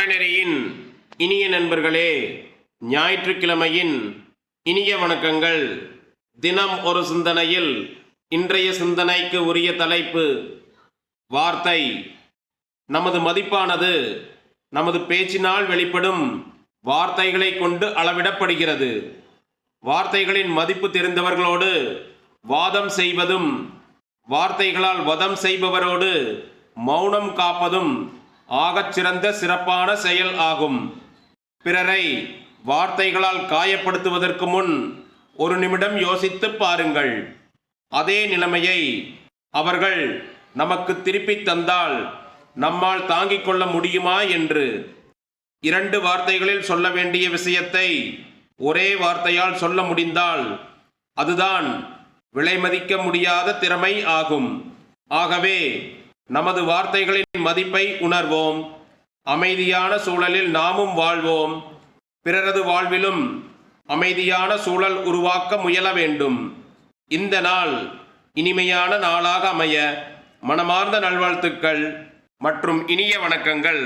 அறநெறியின் இனிய நண்பர்களே ஞாயிற்றுக்கிழமையின் இனிய வணக்கங்கள். தினம் ஒரு சிந்தனையில் இன்றைய சிந்தனைக்கு உரிய தலைப்பு வார்த்தை. நமது மதிப்பானது நமது பேச்சினால் வெளிப்படும் வார்த்தைகளை கொண்டு அளவிடப்படுகிறது. வார்த்தைகளின் மதிப்பு தெரிந்தவர்களோடு வாதம் செய்வதும் வார்த்தைகளால் வதம் செய்பவரோடு மௌனம் காப்பதும் ஆகச் சிறந்த சிறப்பான செயல் ஆகும். பிறரை வார்த்தைகளால் காயப்படுத்துவதற்கு முன் ஒரு நிமிடம் யோசித்துப் பாருங்கள். அதே நிலைமையை அவர்கள் நமக்கு திருப்பித் தந்தால் நம்மால் தாங்கிக் கொள்ள முடியுமா என்று. இரண்டு வார்த்தைகளில் சொல்ல வேண்டிய விஷயத்தை ஒரே வார்த்தையால் சொல்ல முடிந்தால் அதுதான் விலைமதிக்க முடியாத திறமை ஆகும். ஆகவே நமது வார்த்தைகளின் மதிப்பை உணர்வோம். அமைதியான சூழலில் நாமும் வாழ்வோம். பிறரது வாழ்விலும் அமைதியான சூழல் உருவாக்க முயல வேண்டும். இந்த நாள் இனிமையான நாளாக அமைய மனமார்ந்த நல்வாழ்த்துக்கள் மற்றும் இனிய வணக்கங்கள்.